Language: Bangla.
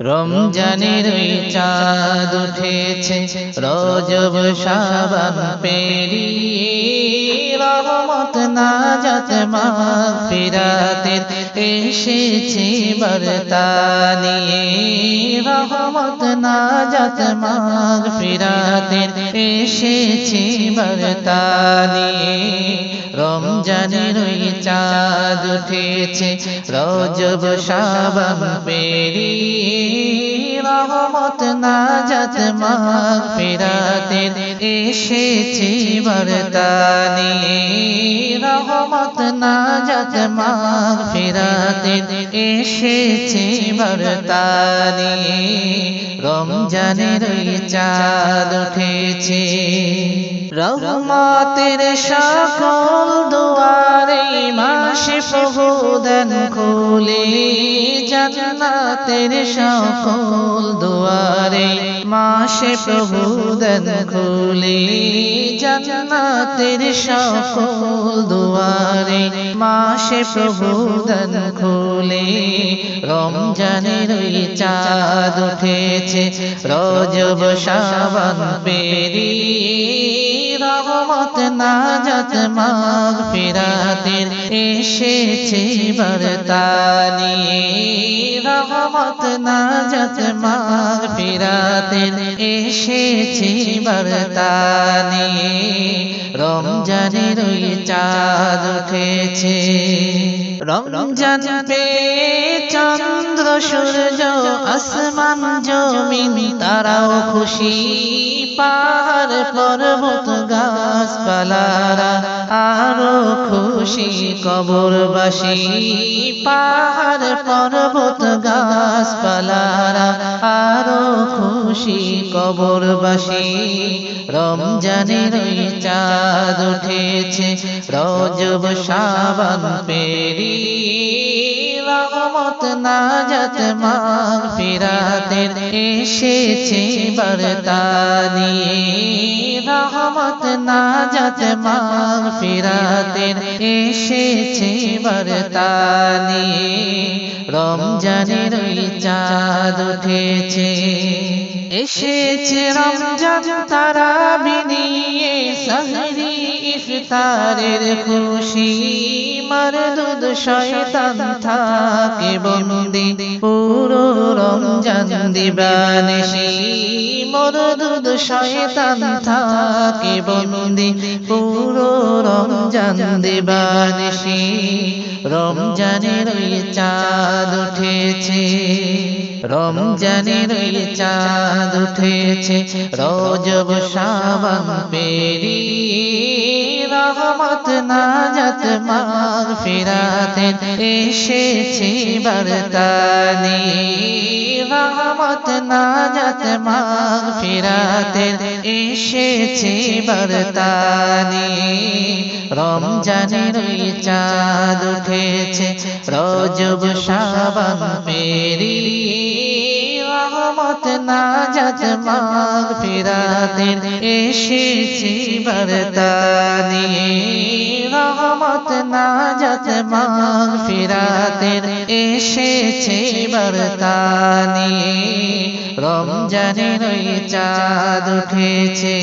রমজানের চাঁদ উঠেছে রজব সাবান পেরিয়ে রহমত নাজাত মাগফিরাতের এসেছে বার্তা নিয়ে রহমত নাজাত মাগফিরাতের এসেছে বার্তা নিয়ে। রমজানের ওই চাঁদ উঠেছে রজব সাবান পেরিয়ে রহমত, নাজাত মাগফিরাতের এসেছে বার্তা নিয়ে রহমত, নাজাত মাগফিরাতের এসেছে বার্তা নিয়ে রমজানের চাঁদ উঠেছে। রহমতের সকল দুয়ারে মাসে প্রভুদন খুলে। জান্নাতের সকল দুয়ারে মাসে প্রভুদন খুলে। জান্নাতের সকল দুয়ারে মাসে প্রভুদন খুলে। রমজানের চাঁদ উঠেছে, রজব সাবান পেরিয়ে রহমত নাজাত মাগফিরাতের এসেছে বার্তা নিয়ে রহমত নাজাত মাগফিরাতের এসেছে বার্তা নিয়ে রমজানের ওই চাঁদ উঠেছে। রমজান পে চন্দ্র, সূর্য, আসমান, জমিন, তারাও খুশি। পাহাড় পর্বত গাছপালারা আরও খুশি কবরবাসী। পাহাড়, পর্বত, গাছপালারা আরও খুশি কবরবাসী। রমজানের চাঁদ উঠেছে, রজব সাবান পেরিয়ে রহমত নাজাত মাগফিরাতের এসেছে বার্তা নিয়ে রহমত নাজাত মাগফিরাতের এসেছে বার্তা নিয়ে রমজানের চাঁদ উঠেছে। এসেছে রমজান তারা বিনিয়ে সাহরি ইফতারের খুশি। মরদুদ শয়তান থাকে বন্দি পুরো রমজান দিবানিশি মরদুদ শয়তান থাকে বন্দি পুরো রমজান দিবানিশি রমজানের চাঁদ উঠেছে, রমজানের চাঁদ উঠেছে রজব সাবান পেরিয়ে রহমত নাজাত মাগফিরাতের এসেছে বার্তা নিয়ে রহমত নাজাত মাগফিরাতের এসেছে বার্তা নিয়ে রমজানের চাঁদ উঠেছে রজব সাবান পেরিয়ে রহমত নাজাত মাগফিরাতের এসেছে বার্তা নিয়ে না যত মাগফিরাতের এসেছে বার্তা নিয়ে রমজানের চাঁদ উঠেছে।